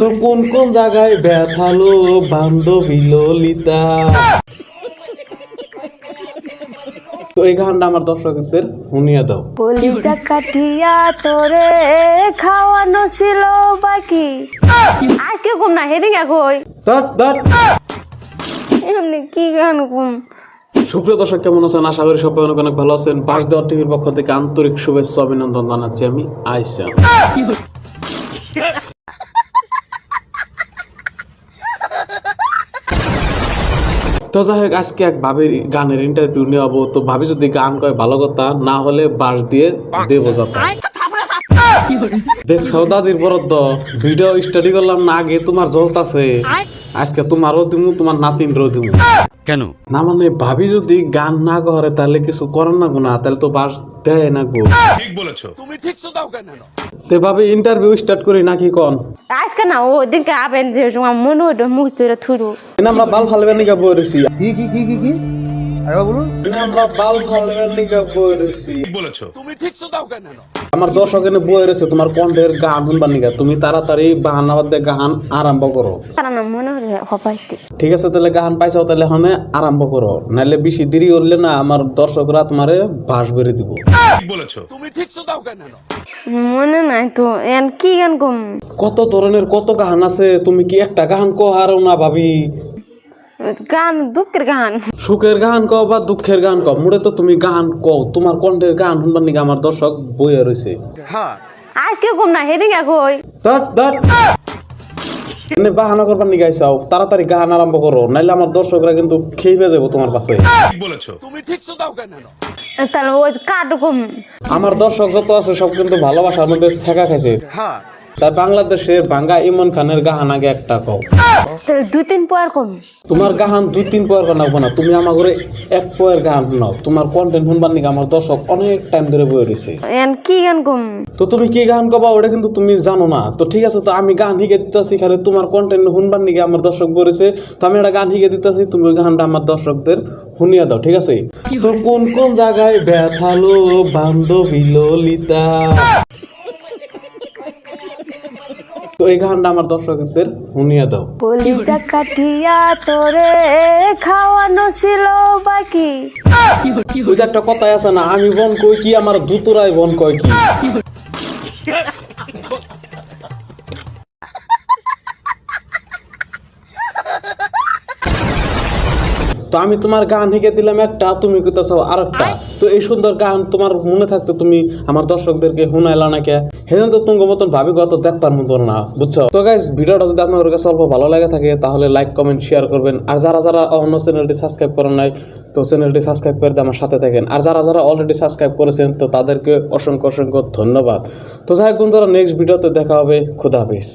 তোর কোন কোন জায়গায় ব্যথালো বান্ধবী ললিতা? তো এই গানটা আমার দর্শকদের শুনিয়ে দাও। কলিজা তোরে খাওয়ানো ছিল বাকি। আজকে কম না হেদিকে কই? ধর ধর। এমনি কি গান কম সুপ্রিয় দর্শক কেমন আছেন? আশা করি সবাই অনেক অনেক ভালো আছেন। বাস দেওয়ার টিভির পক্ষ থেকে আন্তরিক শুভেচ্ছা অভিনন্দন জানাচ্ছি আমি আইসা তো যাই হোক আজকে এক ভাবির গানের ইন্টারভিউ নেওয়াবো। তো ভাবি যদি গান কয় ভালো কথা না হলে বাস দিয়ে দেবো যাতা। দেখ সৌদাদির বরদ্দ ভিডিও স্টাডি করলাম না আগে তোমার জ্বলতাছে। আজকে তোমারও দিমু তোমার নাতিনরও দিমু। কেন? না মানে ভাবি যদি গান না করে তাহলে কিছু করার না গুনা তাহলে তো বাস দেয় না গো। ঠিক বলেছ। তে ভাবি ইন্টারভিউ স্টার্ট করি নাকি কোন? আজকে না ও দিনকে আবেন যে সময় মনে হইতো মুখ ধরে থুরু। এনে আমরা বাল ফালবেন নিকা বই কি কি কি কি কি? কি আমরা বাল ফালবেন কি বই তুমি ঠিক বলেছ আমার দর্শক এনে বই রয়েছে তোমার কণ্ঠের গান শুনবার নিকা। তুমি তাড়াতাড়ি বাহানাবাদ দিয়ে গান আরম্ভ করো। তারা না মনে হবাইতে। ঠিক আছে তাহলে গান পাইছাও তাহলে হনে আরম্ভ করো। নাহলে বেশি দেরি করলে না আমার দর্শকরা তোমারে বাস বেড়ে দিব। ঠিক বলেছ। মনে নাই তো এন কি গান কম? কত ধরনের কত গান আছে তুমি কি একটা গান কো হারো না ভাবি? গান দুঃখের গান। সুখের গান কও বা দুঃখের গান কও? মুড়ে তো তুমি গান কও তোমার কণ্ঠের গান শুনবার নিকে আমার দর্শক বইয়ে রয়েছে আজকে কম না হেদিকে কই? ধর ধর এনে বাহানা করবার নিকে আও তাড়াতাড়ি গান আরম্ভ করো নাইলে আমার দর্শকরা কিন্তু খেয়ে যাব তোমার কাছে। ঠিক বলেছ। তুমি ঠিক দাও কেন? তাহলে ওই কাটুকুম আমার দর্শক যত আছে সব কিন্তু ভালোবাসার মধ্যে ছেঁকা খাইছে। তাই বাংলাদেশে বাঙ্গা ইমন খানের গাহান আগে একটা কও। দুই তিন পর কম। তোমার গাহান দুই তিন পয়ের গান না তুমি আমার ঘরে এক পয়ের গান নাও। তোমার কন্টেন্ট শুনবার নিকে আমার দর্শক অনেক টাইম ধরে বয়ে রয়েছে কি গান কম? তো তুমি কি গান গাবা ওটা কিন্তু তুমি জানো না। তো ঠিক আছে তো আমি গান শিখে দিতেছি খালি তোমার কন্টেন্ট শুনবার নিকে আমার দর্শক বলেছে তো আমি একটা গান শিখে দিতেছি তুমি ওই গানটা আমার দর্শকদের শুনিয়ে দাও ঠিক আছে? তো কোন কোন জায়গায় ব্যথালো বান্ধবী ললিতা? তো এই গানটা আমার দর্শকদের শুনিয়ে দাও। কলিজা কাটিয়া তোরে খাওয়ানো ছিল বাকি। ওই যে একটা কথাই আছে না আমি বন কই কি আমার দুতরাই বন কয় কি। তো আমি তোমার গান শিখে দিলাম একটা তুমি কইতেছো আরেকটা। তো এই সুন্দর গান তোমার মনে থাকতে তুমি আমার দর্শকদেরকে শুনাইলা না কে সেজন্য তো তুমি মতন ভাবি কত দেখবার মতন না বুঝছ? তো গাইজ ভিডিওটা যদি আপনার কাছে অল্প ভালো লাগে থাকে তাহলে লাইক কমেন্ট শেয়ার করবেন। আর যারা যারা অন্য চ্যানেলটি সাবস্ক্রাইব করেন নাই তো চ্যানেলটি সাবস্ক্রাইব করে আমার সাথে থাকেন। আর যারা যারা অলরেডি সাবস্ক্রাইব করেছেন তো তাদেরকে অসংখ্য অসংখ্য ধন্যবাদ। তো যাই হোক বন্ধুরা নেক্সট ভিডিওতে দেখা হবে। খুদা হাফিজ।